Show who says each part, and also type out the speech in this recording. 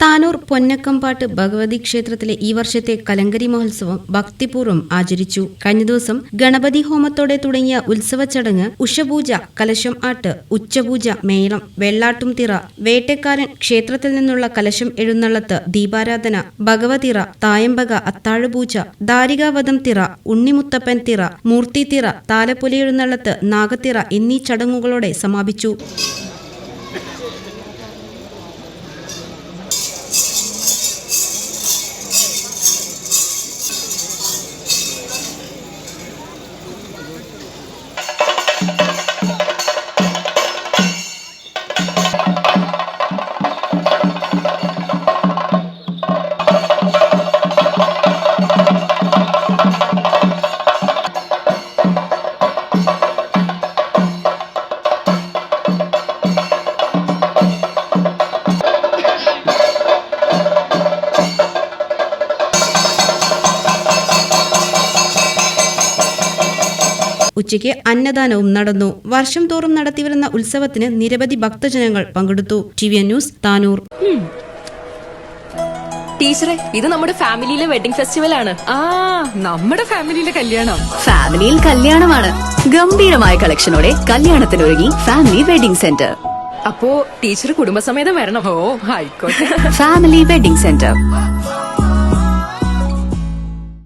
Speaker 1: Tanur Ponnakkampattu Bhagavathi ക്ഷേത്രത്തിലെ ഈ വർഷത്തെ കലങ്കരി മഹോത്സവം ഭക്തിപൂർവം ആചരിച്ചു. കഴിഞ്ഞ ദിവസം ഗണപതി ഹോമത്തോടെ തുടങ്ങിയ ഉത്സവ ചടങ്ങ് ഉഷപൂജ കലശം ആട്ട് ഉച്ചപൂജ മേളം വെള്ളാട്ടും തിറ വേട്ടക്കാരൻ ക്ഷേത്രത്തിൽ നിന്നുള്ള കലശം എഴുന്നള്ളത്ത് ദീപാരാധന ഭഗവതിറ തായമ്പക അത്താഴപൂജ ദാരികാവധം തിറ ഉണ്ണിമുത്തപ്പൻ തിറ മൂർത്തി തിറ താലപ്പൊലി എഴുന്നള്ളത്ത് നാഗത്തിറ എന്നീ ചടങ്ങുകളോടെ സമാപിച്ചു. ഉച്ചയ്ക്ക് അന്നദാനവും നടന്നു. വർഷം തോറും നടത്തിവരുന്ന ഉത്സവത്തിന് നിരവധി ഭക്തജനങ്ങൾ പങ്കെടുത്തു. T V news Tanur.
Speaker 2: ടീച്ചറെ ഇത് നമ്മുടെ ഫാമിലിയിലെ വെഡിങ് ഫെസ്റ്റിവൽ ആണ്.
Speaker 3: ആ നമ്മുടെ ഫാമിലിയിലെ കല്യാണം.
Speaker 4: ഫാമിലിയിൽ കല്യാണമാണ്. ഗംഭീരമായ കളക്ഷനോടെ കല്യാണത്തിനൊരുങ്ങി ഫാമിലി വെഡിംഗ് സെന്റർ.
Speaker 2: അപ്പോ ടീച്ചർ കുടുംബസമേതം വരണം.
Speaker 3: ഓ ആയിക്കോട്ടെ.
Speaker 4: Family wedding centre.